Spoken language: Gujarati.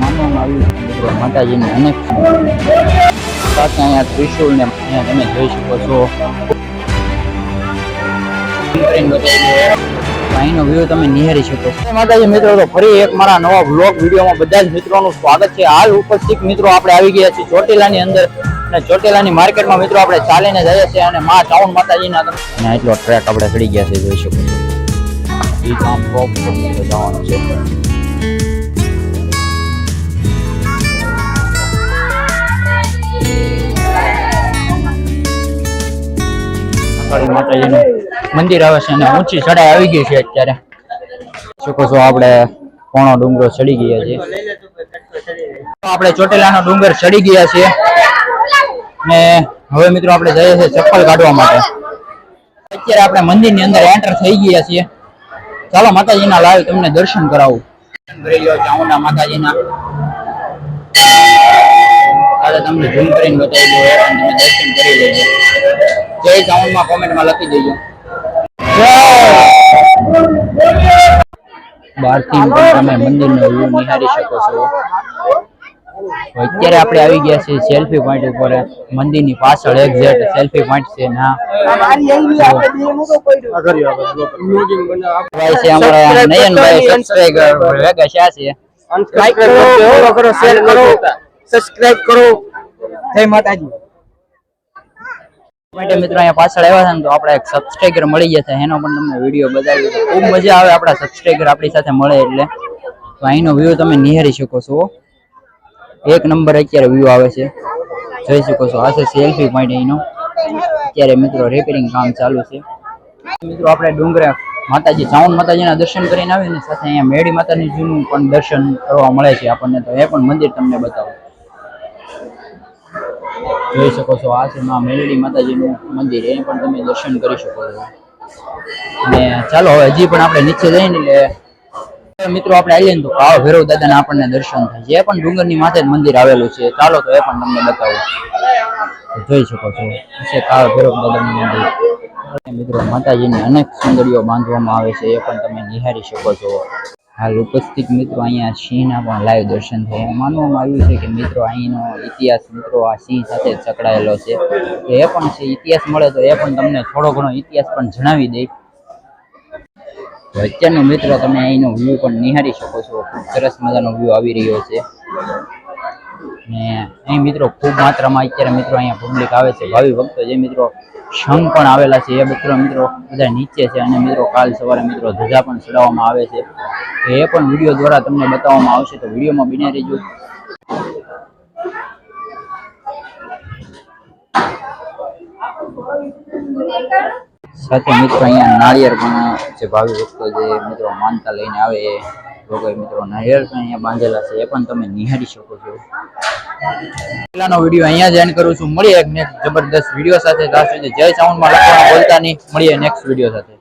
મિત્રો માતાજીની અનેક સાથે અહીંયા ત્રિશુલ ને તમે જોઈ શકો છો અહીંનો વ્યૂ તમે નિહાળી શકો માતાજી, મિત્રો, તો ફરી એક મારા નવા બ્લોગ વિડીયોમાં બધા જ મિત્રોનું સ્વાગત છે. હાલ ઉપસ્થિત મિત્રો આપણે આવી ગયા છીએ ચોટીલાની અંદર અને ચોટીલાની માર્કેટમાં મિત્રો આપણે ચાલીને જઈએ છીએ અને મા ચાઉન માતાજીના એટલો ટ્રેક આપણે ચડી ગયા છે જોઈ શકો છો. એ કામ છે. કાળી માતાજીનું મંદિર આવે છે અને ઊંચી ચઢાઈ આવી ગઈ છે અત્યારે. શકો છો, આપણે પોણો ડુંગરો ચડી ગયા છે આપણે ચોટીલાનો ડુંગર ચડી ગયા છીએ. ને હવે મિત્રો આપણે જઈએ છીએ ચપ્પલ કાઢવા માટે. અત્યારે આપણે મંદિરની અંદર એન્ટર થઈ ગયા છીએ. ચાલો માતાજીના લાઈવ તમને દર્શન કરાવું. કરી લો માતાજીના. તમને ઝૂમ કરીને બતાવી અને તમે દર્શન કરી લેજો. જય ચામુંડમાં કોમેન્ટમાં લખી દેજો. બહારથી તમે મંદિરનો વ્યૂ નિહાળી શકો છો. અત્યારે આપણે આવી ગયા છીએ સેલ્ફી પોઈન્ટ ઉપર. મંદિરની પાછળ એક્ઝેક્ટ સેલ્ફી પોઈન્ટ છે ના ભાઈ છે અમારા નયનભાઈ સબસ્ક્રાઇબર વેગા શા છે ફોલો કરો શેર કરો. સબસ્ક્રાઇબ કરો. જય માતાજી. માટે મિત્રો, અહીંયા પાછળ આવ્યા હતા ને તો આપણે એક સબસ્ક્રાઇબર મળી ગયા એનો પણ તમને વીડિયો બતાવી ખૂબ મજા આવે આપણા સબસ્ક્રાઇબર આપણી સાથે મળે એટલે. તો અહીંનો વ્યૂ તમે નિહાળી શકો છો. એક નંબર અત્યારે વ્યૂ આવે છે. જોઈ શકો છો. આ છે સેલ્ફી પોઈન્ટ અહીંનો અત્યારે મિત્રો રિપેરિંગ કામ ચાલુ છે. મિત્રો, આપણે ડુંગરા માતાજી ચાઉન માતાજીના દર્શન કરીને આવીને સાથે અહીંયા મેળી માતાજીનું પણ દર્શન કરવા મળે છે આપણને. તો એ પણ મંદિર તમને બતાવો. જોઈ શકો છો. આ છે માં મેલડી માતાજીનું મંદિર. એ પણ તમે દર્શન કરી શકો છો. અને ચાલો, હવે હજી પણ આપણે નીચે જઈને એટલે, મિત્રો, આપણે આવીએ ને તો કાવ ભૈરવ દાદાના આપણને દર્શન થાય. એ પણ ડુંગરની માથે જ મંદિર આવેલું છે. ચાલો, તો એ પણ તમને બતાવું. જોઈ શકો છો. છે કાવ ભૈરવ દાદાનું મંદિર. મિત્રો, માતાજીની અનેક સુંદરીઓ બાંધવામાં આવે છે. એ પણ તમે નિહાળી શકો છો. હાલ ઉપસ્થિત મિત્રો અહીંયા સિંહના પણ લાઈવ દર્શન થયા. માનવામાં આવ્યું છે કે મિત્રો અહીંનો ઇતિહાસ મિત્રો આ સિંહ સાથે સંકળાયેલો છે. તો એ પણ છે, ઇતિહાસ મળે તો એ પણ તમને થોડો ઘણો ઇતિહાસ પણ જણાવી દઈ અત્યારનો મિત્રો તમે અહીંનો વ્યૂ પણ નિહાળી શકો છો. ખૂબ સરસ મજાનો વ્યૂ આવી રહ્યો છે. ને અહીં મિત્રો ખૂબ માત્રામાં અત્યારે મિત્રો અહીંયા પબ્લિક આવે છે, ભાવિ ભક્તો, જે મિત્રો શંખ પણ આવેલા છે, એ મિત્રો મિત્રો બધા નીચે છે અને મિત્રો કાલ સવારે મિત્રો ધજા પણ ચડાવવામાં આવે છે. એ પણ વીડિયો દ્વારા તમને બતાવવામાં આવશે, તો વિડીયોમાં બિના રહેજો. સાથે મિત્રો અહીંયા નાળિયેર પણ જે ભાવિ ભક્તો જે મિત્રો માનતા લઈને આવે અહીંયા બાંધેલા છે, એ પણ તમે નિહાળી શકો છો. પહેલાનો વીડિયો અહીંયા જ કરું છું. મળીએ એક જબરદસ્ત વીડિયો સાથે. ત્યાં સુધી જય લખવાનું બોલતા નહીં. મળીએ નેક્સ્ટ વીડિયો સાથે.